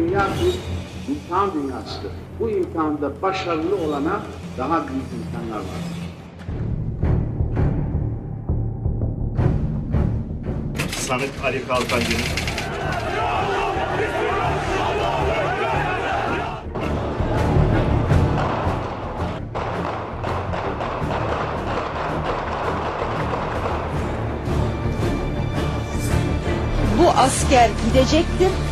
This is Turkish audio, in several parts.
Dünya bir imtihan dünyasıdır. Bu imtihanda başarılı olana daha büyük imkanlar vardır. Sanık Ali Kalkancı'nın Bu asker gidecektir,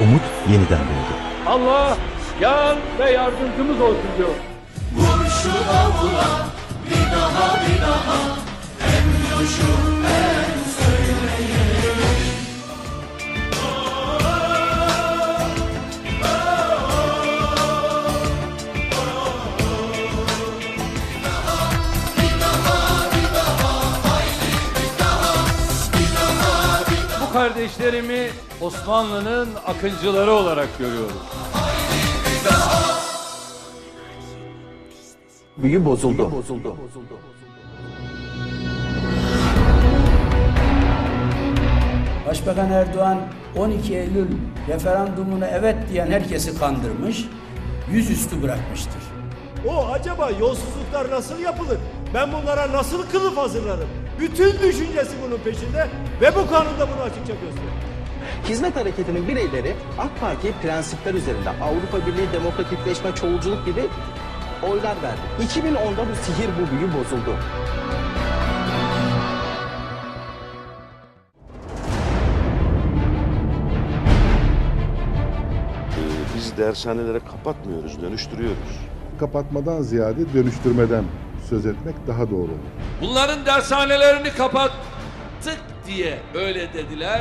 Umut yeniden doğdu. Allah yar ve yardımcımız olsun diyor. Bu kardeşlerimi Osmanlı'nın akıncıları olarak görüyorum. Büyü bozuldu. bozuldu. Başbakan Erdoğan 12 Eylül referandumuna evet diyen herkesi kandırmış, yüzüstü bırakmıştır. O acaba yolsuzluklar nasıl yapılır? Ben bunlara nasıl kılıf hazırlarım? Bütün düşüncesi bunun peşinde ve bu kanunda bunu açıkça gösteriyor. Hizmet Hareketi'nin bireyleri AK Parti prensipler üzerinde Avrupa Birliği demokratikleşme, çoğulculuk gibi oylar verdi. 2010'da bu sihir bu büyü bozuldu. Biz dershaneleri kapatmıyoruz, dönüştürüyoruz. kapatmadan ziyade dönüştürmeden söz etmek daha doğru olur. Bunların dershanelerini kapattık diye öyle dediler.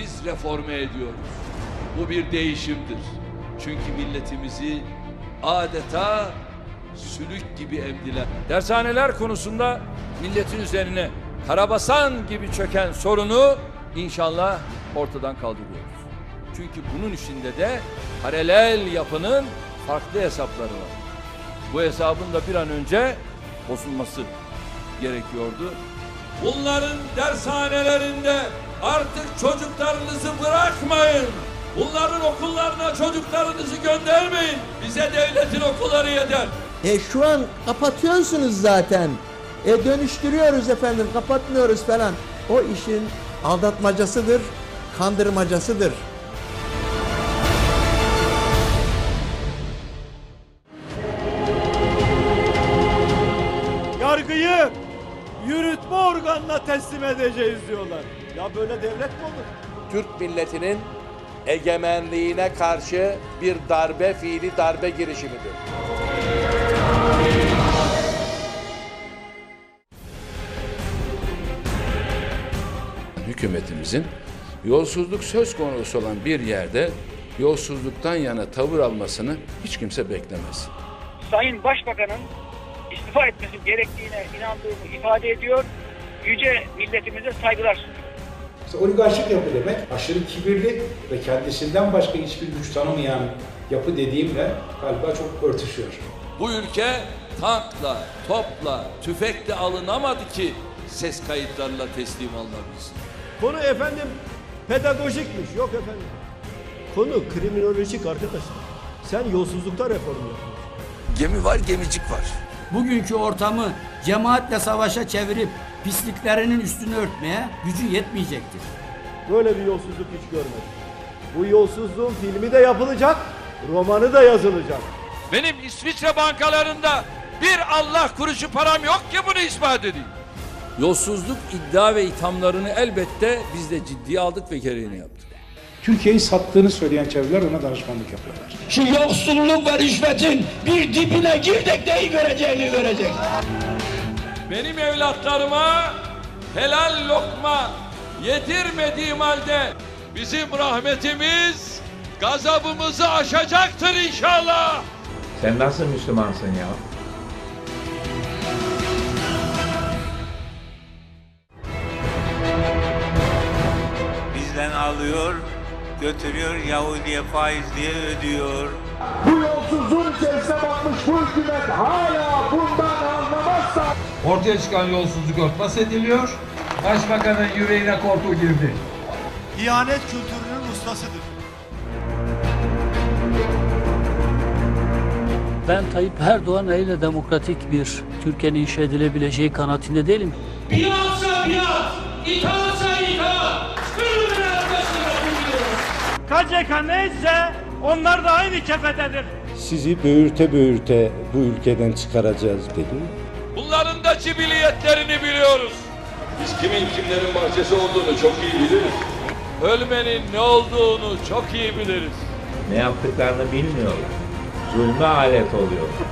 Biz reforme ediyoruz. Bu bir değişimdir. Çünkü milletimizi adeta sülük gibi emdiler. Dershaneler konusunda milletin üzerine karabasan gibi çöken sorunu inşallah ortadan kaldırıyoruz. Çünkü bunun içinde de paralel yapının farklı hesapları var. Bu hesabın da bir an önce bozulması gerekiyordu. Bunların dershanelerinde artık çocuklarınızı bırakmayın. Bunların okullarına çocuklarınızı göndermeyin. Bize devletin okulları yeter. E şu an kapatıyorsunuz zaten. E dönüştürüyoruz efendim, kapatmıyoruz falan. O işin aldatmacasıdır, kandırmacasıdır. Yargıyı yürütme organına teslim edeceğiz diyorlar. Ya böyle devlet mi olur? Türk milletinin egemenliğine karşı bir darbe fiili darbe girişimidir. hükümetimizin yolsuzluk söz konusu olan bir yerde yolsuzluktan yana tavır almasını hiç kimse beklemez. Sayın Başbakan'ın istifa etmesi gerektiğine inandığımı ifade ediyor. Yüce milletimize saygılar sunuyorum. İşte oligarşik yapı demek aşırı kibirli ve kendisinden başka hiçbir güç tanımayan yapı dediğimle galiba çok örtüşüyor. Bu ülke tankla, topla, tüfekle alınamadı ki ses kayıtlarıyla teslim alınabilsin. Konu efendim pedagojikmiş. Yok efendim. Konu kriminolojik arkadaşlar. Sen yolsuzlukta reform yapıyorsun. Gemi var, gemicik var. Bugünkü ortamı cemaatle savaşa çevirip pisliklerinin üstünü örtmeye gücü yetmeyecektir. Böyle bir yolsuzluk hiç görmedim. Bu yolsuzluğun filmi de yapılacak, romanı da yazılacak. Benim İsviçre bankalarında bir Allah kuruşu param yok ki bunu ispat edeyim. Yolsuzluk iddia ve ithamlarını elbette biz de ciddiye aldık ve gereğini yaptık. Türkiye'yi sattığını söyleyen çevreler ona danışmanlık yapıyorlar. Şu yoksulluk ve rüşvetin bir dibine girdik neyi göreceğini görecek. Benim evlatlarıma helal lokma yedirmediğim halde bizim rahmetimiz gazabımızı aşacaktır inşallah. Sen nasıl Müslümansın ya? Bizden alıyor, götürüyor Yahudi'ye faiz diye ödüyor. Bu yolsuzluğun içerisine bakmış bu hükümet hala bundan anlamazsa Ortaya çıkan yolsuzluk örtbas ediliyor. Başbakanın yüreğine korku girdi. İhanet kültürünün ustasıdır. Ben Tayyip Erdoğan ile demokratik bir Türkiye'nin inşa edilebileceği kanaatinde değilim. Biatsa biat, itaatsa itaat. Birbirine arkasında KCK neyse onlar da aynı kefetedir. Sizi böğürte böğürte bu ülkeden çıkaracağız dedim. Cibiliyetlerini biliyoruz. Biz kimin kimlerin bahçesi olduğunu çok iyi biliriz. Ölmenin ne olduğunu çok iyi biliriz. Ne yaptıklarını bilmiyorlar. Zulme alet oluyorlar.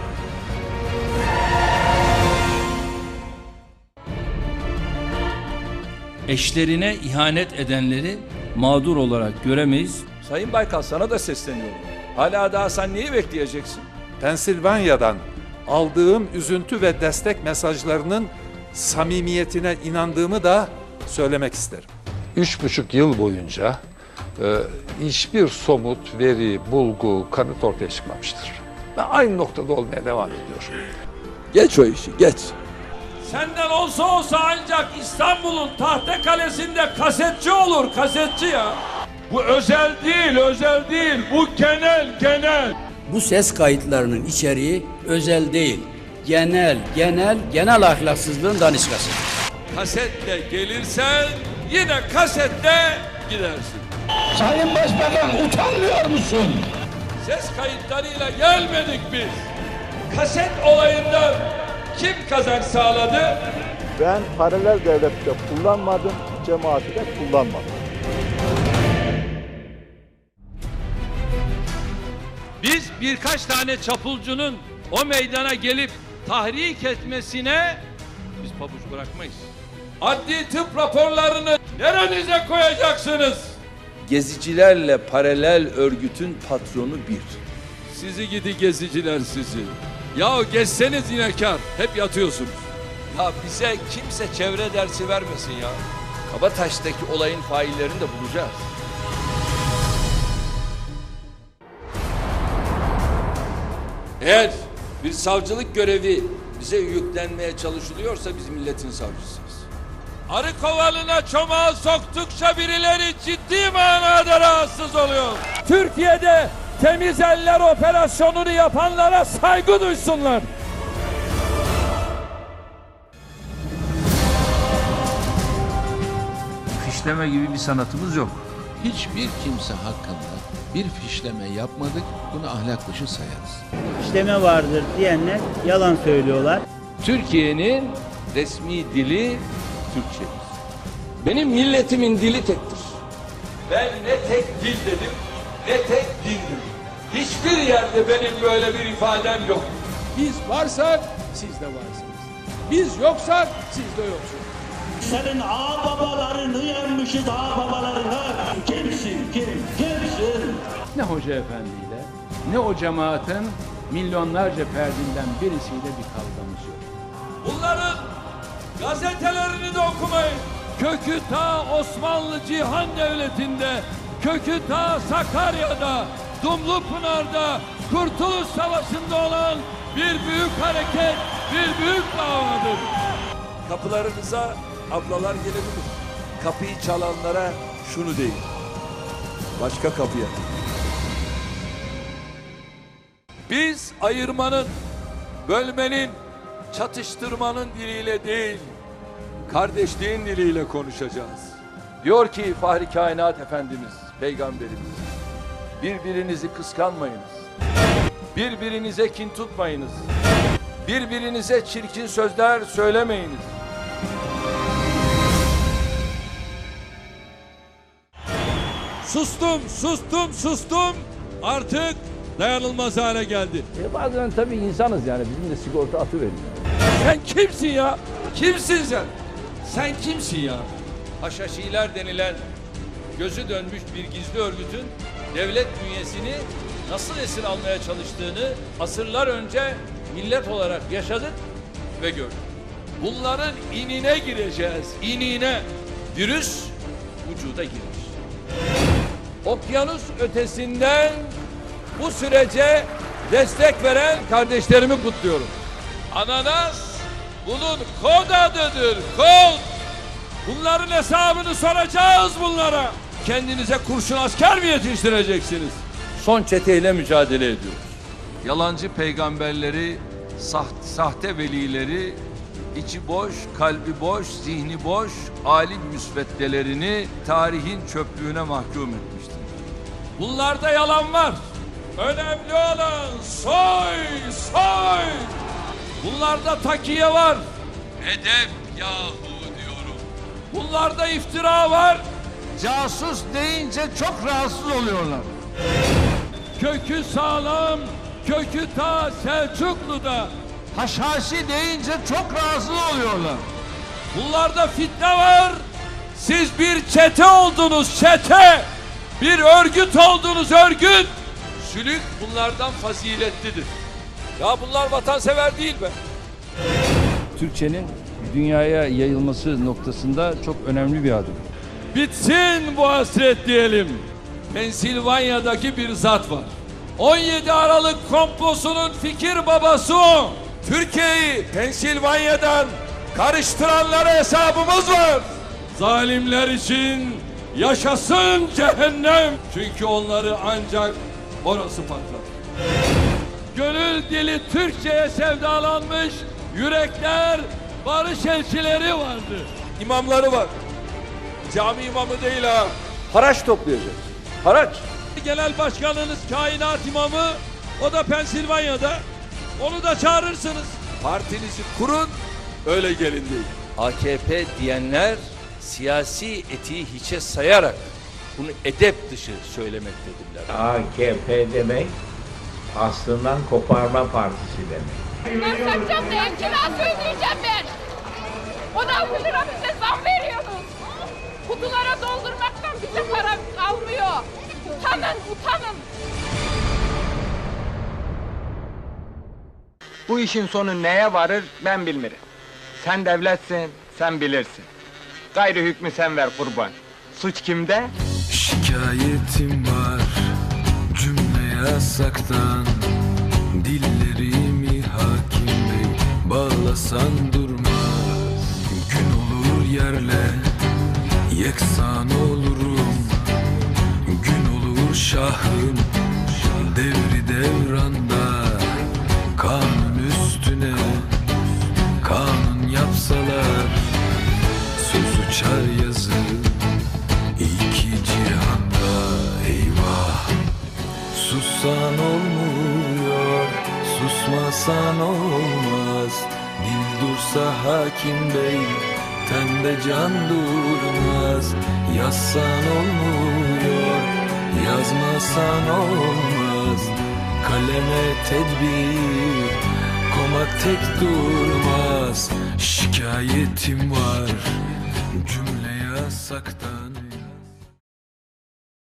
Eşlerine ihanet edenleri mağdur olarak göremeyiz. Sayın Baykal sana da sesleniyorum. Hala daha sen neyi bekleyeceksin? Pensilvanya'dan aldığım üzüntü ve destek mesajlarının samimiyetine inandığımı da söylemek isterim. Üç buçuk yıl boyunca e, hiçbir somut veri, bulgu, kanıt ortaya çıkmamıştır. Ve aynı noktada olmaya devam ediyor. Geç o işi geç. Senden olsa olsa ancak İstanbul'un tahta kalesinde kasetçi olur kasetçi ya. Bu özel değil özel değil bu genel genel. Bu ses kayıtlarının içeriği özel değil. Genel, genel, genel ahlaksızlığın daniskası. Kasetle gelirsen yine kasetle gidersin. Sayın Başbakan utanmıyor musun? Ses kayıtlarıyla gelmedik biz. Kaset olayından kim kazanç sağladı? Ben paralel devlette kullanmadım, cemaati de kullanmadım. Biz birkaç tane çapulcunun o meydana gelip tahrik etmesine biz pabuç bırakmayız. Adli tıp raporlarını nerenize koyacaksınız? Gezicilerle paralel örgütün patronu bir. Sizi gidi geziciler sizi. Ya gezseniz yine kar. Hep yatıyorsunuz. Ya bize kimse çevre dersi vermesin ya. Kabataş'taki olayın faillerini de bulacağız. Eğer bir savcılık görevi bize yüklenmeye çalışılıyorsa biz milletin savcısıyız. Arı kovalına çomağı soktukça birileri ciddi manada rahatsız oluyor. Türkiye'de temiz eller operasyonunu yapanlara saygı duysunlar. Fişleme gibi bir sanatımız yok. Hiçbir kimse hakkında bir fişleme yapmadık, bunu ahlak dışı sayarız. İşleme vardır diyenler yalan söylüyorlar. Türkiye'nin resmi dili Türkçedir. Benim milletimin dili tektir. Ben ne tek dil dedim, ne tek din dedim. Hiçbir yerde benim böyle bir ifadem yok. Biz varsak siz de varsınız. Biz yoksak siz de yoksunuz. Senin ağ babalarını yenmişiz ağ babalarını. Kimsin kim? Kimsin? Ne hoca efendiyle ne o cemaatin milyonlarca ferdinden birisiyle bir kavgamız yok. Bunların gazetelerini de okumayın. Kökü ta Osmanlı Cihan Devleti'nde, kökü ta Sakarya'da, Dumlupınar'da, Kurtuluş Savaşı'nda olan bir büyük hareket, bir büyük davadır. Kapılarınıza ablalar gelebilir. Kapıyı çalanlara şunu deyin. Başka kapıya. Biz ayırmanın, bölmenin, çatıştırmanın diliyle değil, kardeşliğin diliyle konuşacağız. Diyor ki Fahri Kainat Efendimiz, Peygamberimiz, birbirinizi kıskanmayınız. Birbirinize kin tutmayınız. Birbirinize çirkin sözler söylemeyiniz. Sustum, sustum, sustum. Artık dayanılmaz hale geldi. E bazen tabii insanız yani bizim de sigorta atı veriyor. Sen kimsin ya? Kimsin sen? Sen kimsin ya? Haşhaşiler denilen gözü dönmüş bir gizli örgütün devlet bünyesini nasıl esir almaya çalıştığını asırlar önce millet olarak yaşadık ve gördük. Bunların inine gireceğiz, inine. Virüs vücuda girmiş. Okyanus ötesinden bu sürece destek veren kardeşlerimi kutluyorum. Ananas bunun kod adıdır, kod. Bunların hesabını soracağız bunlara. Kendinize kurşun asker mi yetiştireceksiniz? Son çeteyle mücadele ediyoruz. Yalancı peygamberleri, saht- sahte velileri, içi boş, kalbi boş, zihni boş, alim müsveddelerini tarihin çöplüğüne mahkum etmiştir. Bunlarda yalan var. Önemli olan soy, soy. Bunlarda takiye var. Edep yahu diyorum. Bunlarda iftira var. Casus deyince çok rahatsız oluyorlar. Kökü sağlam, kökü ta Selçuklu'da. Haşhaşi deyince çok rahatsız oluyorlar. Bunlarda fitne var. Siz bir çete oldunuz çete. Bir örgüt oldunuz örgüt. Sülük bunlardan faziletlidir. Ya bunlar vatansever değil be. Türkçenin dünyaya yayılması noktasında çok önemli bir adım. Bitsin bu hasret diyelim. Pensilvanya'daki bir zat var. 17 Aralık komplosunun fikir babası o. Türkiye'yi Pensilvanya'dan karıştıranlara hesabımız var. Zalimler için yaşasın cehennem. Çünkü onları ancak orası patlar. Gönül dili Türkçe'ye sevdalanmış yürekler, barış elçileri vardı. İmamları var. Cami imamı değil ha. Haraç toplayacak. Haraç. Genel başkanınız kainat imamı. O da Pensilvanya'da. Onu da çağırırsınız. Partinizi kurun. Öyle gelin değil. AKP diyenler siyasi etiği hiçe sayarak bunu edep dışı söylemektedirler. AKP demek aslından koparma partisi demek. Ben satacağım da ev kirası ödeyeceğim ben. 16 lira bize zam veriyorsunuz. Kutulara doldurmaktan bize para kalmıyor. Utanın, utanın. Bu işin sonu neye varır ben bilmirim. Sen devletsin, sen bilirsin. Gayrı hükmü sen ver kurban. Suç kimde? Şikayetim var cümle yasaktan. Dillerimi hakim bey bağlasan durmaz. Gün olur yerle yeksan olurum. Gün olur şahım susmasan olmaz. Dil dursa hakim bey, tende can durmaz. Yazsan olmuyor, yazmasan olmaz. Kaleme tedbir, komak tek durmaz. Şikayetim var, cümle yasakta